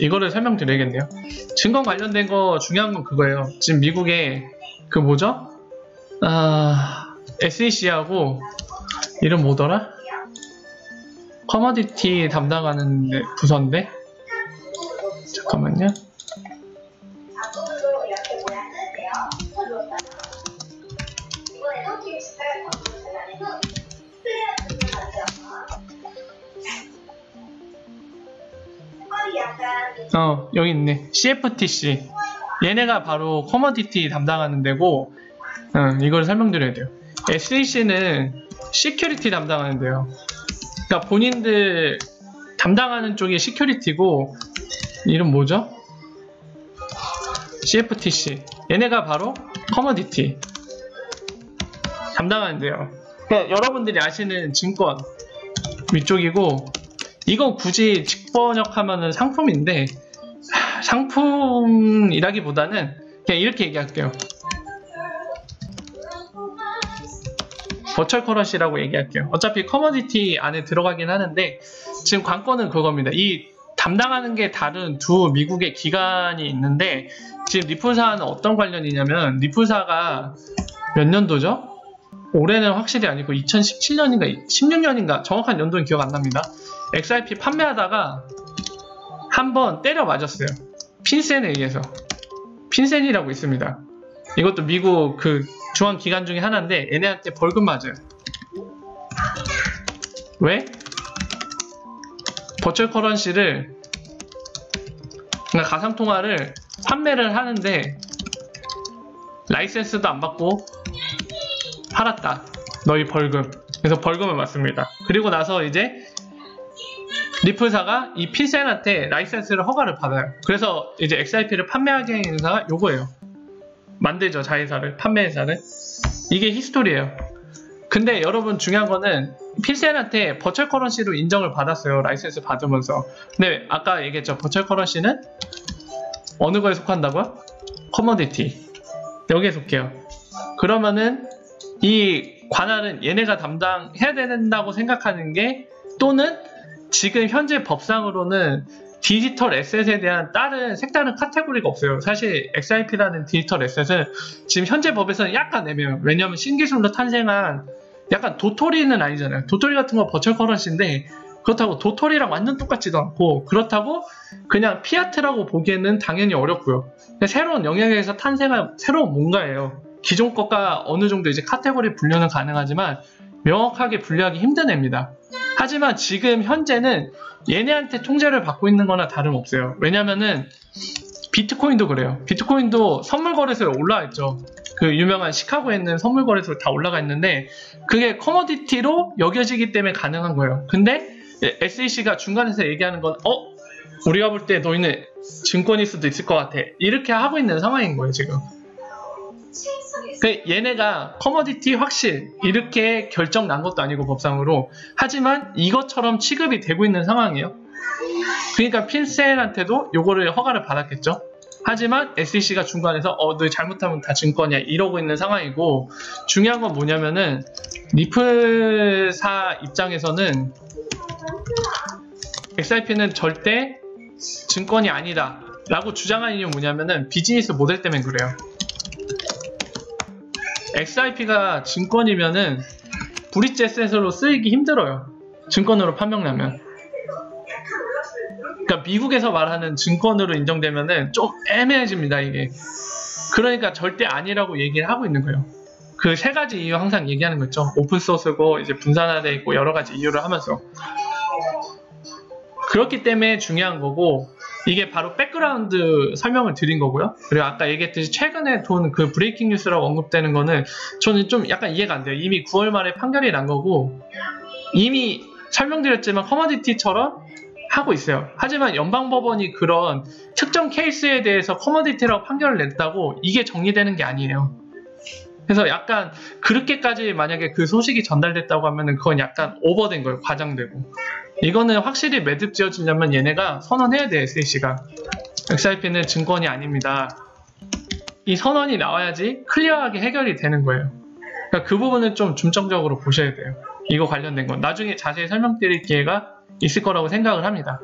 이거를 설명드려야겠네요. 증권 관련된 거 중요한 건 그거예요. 지금 미국에 그 뭐죠? 아, SEC하고 이름 뭐더라? 커머디티 담당하는 부서인데 잠깐만요. 어, 여기 있네. CFTC. 얘네가 바로 커머디티 담당하는 데고, 어, 이걸 설명드려야 돼요. SEC는 시큐리티 담당하는 데요. 그러니까 본인들 담당하는 쪽이 시큐리티고, 이름 뭐죠? CFTC. 얘네가 바로 커머디티 담당하는데요. 그러니까 여러분들이 아시는 증권 위쪽이고, 이거 굳이 직번역하면은 상품인데 상품이라기보다는 그냥 이렇게 얘기할게요. 버철 커런시라고 얘기할게요. 어차피 커머디티 안에 들어가긴 하는데 지금 관건은 그겁니다. 이 담당하는 게 다른 두 미국의 기관이 있는데 지금 리플사는 어떤 관련이냐면 리플사가 몇 년도죠? 올해는 확실히 아니고 2017년인가 16년인가 정확한 연도는 기억 안 납니다. XRP 판매하다가 한 번 때려 맞았어요. 핀센에 의해서. 핀센이라고 있습니다. 이것도 미국 그 중앙 기관 중에 하나인데 얘네한테 벌금 맞아요. 왜? 버추얼 커런시를 그러니까 가상 통화를 판매를 하는데 라이센스도 안 받고 팔았다. 너희 벌금. 그래서 벌금을 맞습니다. 그리고 나서 이제 리플사가 이 핀센한테 라이센스를 허가를 받아요. 그래서 이제 XRP를 판매하게 하는 회사가 요거예요. 만들죠, 자회사를, 판매회사를. 이게 히스토리예요. 근데 여러분 중요한 거는 핀센한테 버철 커런시로 인정을 받았어요. 라이센스 받으면서. 근데 아까 얘기했죠. 버철 커런시는 어느 거에 속한다고요? 커머디티. 여기에 속해요. 그러면은 이 관할은 얘네가 담당해야 된다고 생각하는 게 또는 지금 현재 법상으로는 디지털 에셋에 대한 다른 색다른 카테고리가 없어요. 사실 XIP라는 디지털 에셋은 지금 현재 법에서는 약간 애매해요. 왜냐하면 신기술로 탄생한 약간 도토리는 아니잖아요. 도토리 같은 건 버철 커런시인데 그렇다고 도토리랑 완전 똑같지도 않고 그렇다고 그냥 피아트라고 보기에는 당연히 어렵고요. 새로운 영역에서 탄생한 새로운 뭔가예요. 기존 것과 어느 정도 이제 카테고리 분류는 가능하지만 명확하게 분류하기 힘든 애입니다. 하지만 지금 현재는 얘네한테 통제를 받고 있는 거나 다름없어요. 왜냐면은 비트코인도 그래요. 비트코인도 선물 거래소에 올라와 있죠. 그 유명한 시카고에 있는 선물 거래소에 다 올라가 있는데 그게 커머디티로 여겨지기 때문에 가능한 거예요. 근데 SEC가 중간에서 얘기하는 건 어? 우리가 볼 때 너희는 증권일 수도 있을 것 같아. 이렇게 하고 있는 상황인 거예요, 지금. 그 얘네가 커머디티 확실 이렇게 결정 난 것도 아니고 법상으로 하지만 이것처럼 취급이 되고 있는 상황이에요. 그러니까 핀셀한테도 요거를 허가를 받았겠죠. 하지만 SEC가 중간에서 어, 너 잘못하면 다 증권이야 이러고 있는 상황이고 중요한 건 뭐냐면은 리플사 입장에서는 XRP는 절대 증권이 아니다 라고 주장하는 이유는 뭐냐면은 비즈니스 모델 때문에 그래요. XIP가 증권이면은 브릿지 에셋으로 쓰이기 힘들어요. 증권으로 판명나면. 그러니까 미국에서 말하는 증권으로 인정되면은 좀 애매해집니다, 이게. 그러니까 절대 아니라고 얘기를 하고 있는 거예요. 그 세 가지 이유 항상 얘기하는 거 있죠. 오픈 소스고 이제 분산화되어 있고 여러 가지 이유를 하면서. 그렇기 때문에 중요한 거고 이게 바로 백그라운드 설명을 드린 거고요. 그리고 아까 얘기했듯이 최근에 돈 그 브레이킹 뉴스라고 언급되는 거는 저는 좀 약간 이해가 안 돼요. 이미 9월 말에 판결이 난 거고 이미 설명드렸지만 커머디티처럼 하고 있어요. 하지만 연방법원이 그런 특정 케이스에 대해서 커머디티라고 판결을 냈다고 이게 정리되는 게 아니에요. 그래서 약간 그렇게까지 만약에 그 소식이 전달됐다고 하면은 그건 약간 오버된 거예요. 과장되고. 이거는 확실히 매듭 지어지려면 얘네가 선언해야 돼, SEC가. XRP는 증권이 아닙니다. 이 선언이 나와야지 클리어하게 해결이 되는 거예요. 그러니까 그 부분은 좀 중점적으로 보셔야 돼요. 이거 관련된 건. 나중에 자세히 설명드릴 기회가 있을 거라고 생각을 합니다.